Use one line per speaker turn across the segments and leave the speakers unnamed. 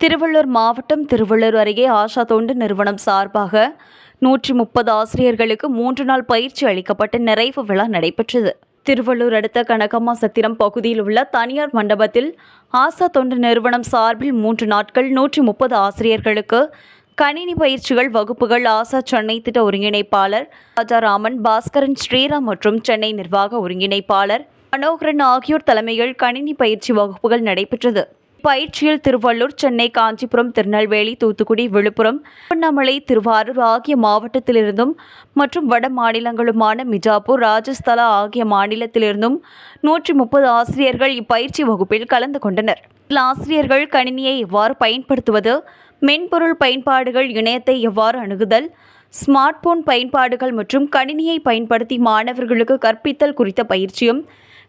திருவள்ளூர் மாவட்டம் திருவள்ளூர் அருகே ஆஷா தொண்டு நிறுவனம் சார்பாக நூற்றி முப்பது ஆசிரியர்களுக்கு மூன்று நாள் பயிற்சி அளிக்கப்பட்டு நிறைவு விழா நடைபெற்றது. திருவள்ளூர் அடுத்த கனகம்மா சத்திரம் பகுதியில் உள்ள தனியார் மண்டபத்தில் ஆசா தொண்டு நிறுவனம் சார்பில் மூன்று நாட்கள் நூற்றி முப்பது ஆசிரியர்களுக்கு கணினி பயிற்சிகள் வகுப்புகள் ஆசா சென்னை திட்ட ஒருங்கிணைப்பாளர் ராஜாராமன் பாஸ்கரன் ஸ்ரீராம் மற்றும் சென்னை நிர்வாக ஒருங்கிணைப்பாளர் மனோகரன் ஆகியோர் தலைமையில் கணினி பயிற்சி வகுப்புகள் நடைபெற்றது. பயிற்சியில் திருவள்ளூர் சென்னை காஞ்சிபுரம் திருநெல்வேலி தூத்துக்குடி விழுப்புரம் திருவண்ணாமலை திருவாரூர் ஆகிய மாவட்டத்திலிருந்தும் மற்றும் வட மாநிலங்களுமான மிஜாப்பூர் ராஜஸ்தலா ஆகிய மாநிலத்திலிருந்தும் நூற்றி முப்பது ஆசிரியர்கள் இப்பயிற்சி வகுப்பில் கலந்து கொண்டனர். இதில் ஆசிரியர்கள் கணினியை எவ்வாறு பயன்படுத்துவது மென்பொருள் பயன்பாடுகள் இணையத்தை எவ்வாறு அணுகுதல் ஸ்மார்ட் போன் பயன்பாடுகள் மற்றும் கணினியை பயன்படுத்தி மாணவர்களுக்கு கற்பித்தல் குறித்த பயிற்சியும்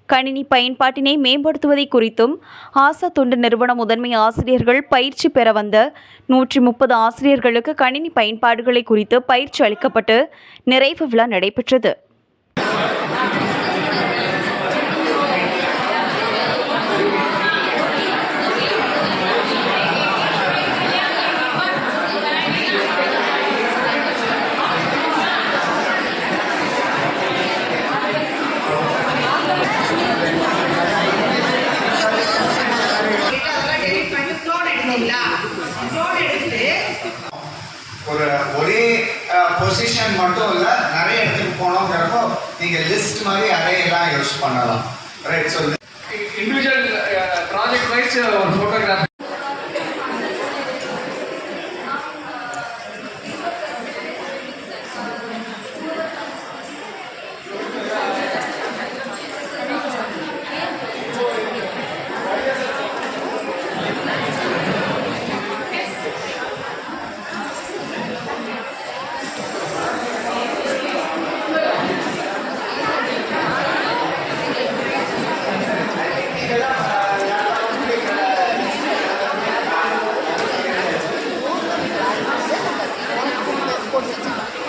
கணினி பயன்பாட்டினை மேம்படுத்துவதை குறித்தும் ஆசா தொண்டு நிறுவன முதன்மை ஆசிரியர்கள் பயிற்சி பெற வந்த நூற்றி முப்பது ஆசிரியர்களுக்கு கணினி பயன்பாடுகளை குறித்து பயிற்சி அளிக்கப்பட்டு நிறைவு விழா நடைபெற்றது.
ஒரு ஒரே பொசிஷன் மட்டும் இல்ல நிறைய இடத்துக்கு போனோங்கிறப்போ நீங்க லிஸ்ட் மாதிரி அறையெல்லாம் யூஸ் பண்ணலாம். Right so
individual project wise ஒரு ஃபோட்டோகிராஃபி করবে